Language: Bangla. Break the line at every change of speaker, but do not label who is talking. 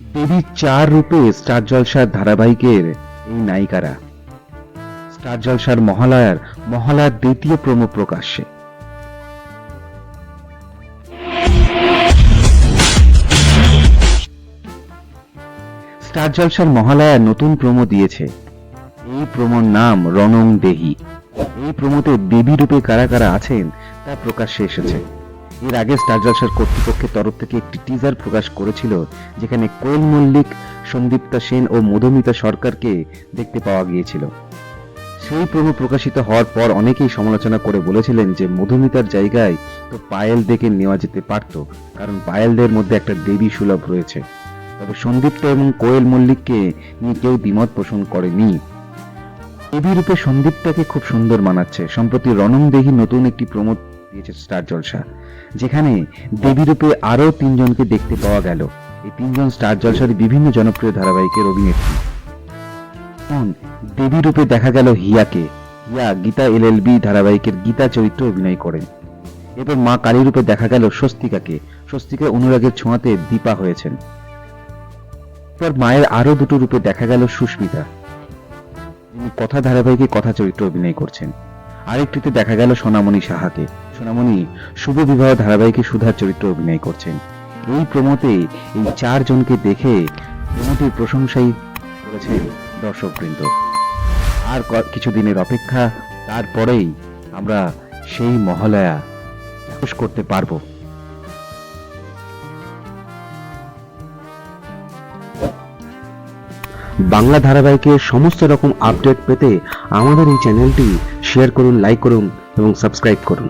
দেবীর চার রূপে স্টার জলসার ধারাবাহিকের এই নায়িকারা। স্টার জলসার মহালয়ার মহালয়ার দ্বিতীয় প্রোমো প্রকাশ্যে। স্টার জলসার মহালয়ার নতুন প্রমো দিয়েছে। এই প্রমোর নাম রনং দেহি। এই প্রমোতে দেবী রূপে কারা কারা আছেন তা প্রকাশ্যে এসেছে। এর আগে স্টার জলসার কর্তৃপক্ষের তরফ থেকে একটি টিজার প্রকাশ করেছিল, যেখানে কোয়েল মল্লিক, সন্দীপ্তা সেন ও মধুমিতা সরকারকে দেখতে পাওয়া গিয়েছিল। সেই প্রোমো প্রকাশিত হওয়ার পর অনেকেই সমালোচনা করে বলেছিলেন যে মধুমিতার জায়গায় তো পায়েল দেখে নেওয়া যেতে পারত, কারণ পায়েলদের মধ্যে একটা দেবী সুলভ রয়েছে। তবে সন্দীপ্ত এবং কোয়েল মল্লিককে নিয়ে কেউ দ্বিমত পোষণ করেনি। দেবী রূপে সন্দীপটাকে খুব সুন্দর মানাচ্ছে। সম্প্রতি রনং দেহি নতুন একটি প্রমোদ দিয়েছে স্টার জলসা, যেখানে দেবী রূপে আরও তিনজনকে দেখতে পাওয়া গেল। এই তিনজন স্টার জলসার বিভিন্ন জনপ্রিয় ধারাবাহিকের অভিনেত্রী। দেবী রূপে দেখা গেল হিয়াকে। হিয়া গীতা এলএলবি ধারাবাহিকের গীতা চরিত্রে অভিনয় করেন। এরপর মা কালী রূপে দেখা গেল স্বস্তিকাকে। স্বস্তিকা অনুরাগের ছোঁয়াতে দীপা হয়েছেন। এরপর মায়ের আরও দুটো রূপে দেখা গেল সুস্মিতা। যিনি কথা ধারাবাহিকে কথা চরিত্রে অভিনয় করছেন। আরেকটিতে দেখা গেল সোনামণি সাহাকে। সোনামণি শুভ বিবাহ ধারাবাহিকে সুধার চরিত্রে অভিনয় করছেন। এই প্রমোতে এই চারজনকে দেখে প্রমোটির প্রশংসাই করেছেন দর্শকবৃন্দ। আর ক- কিছুদিনের অপেক্ষা, তারপরেই আমরা সেই মহালয়া চাক্ষুষ করতে পারব।
বাংলা ধারাবাহিকের সমস্ত রকম আপডেট পেতে আমাদের এই চ্যানেলটি শেয়ার করুন, লাইক করুন এবং সাবস্ক্রাইব করুন।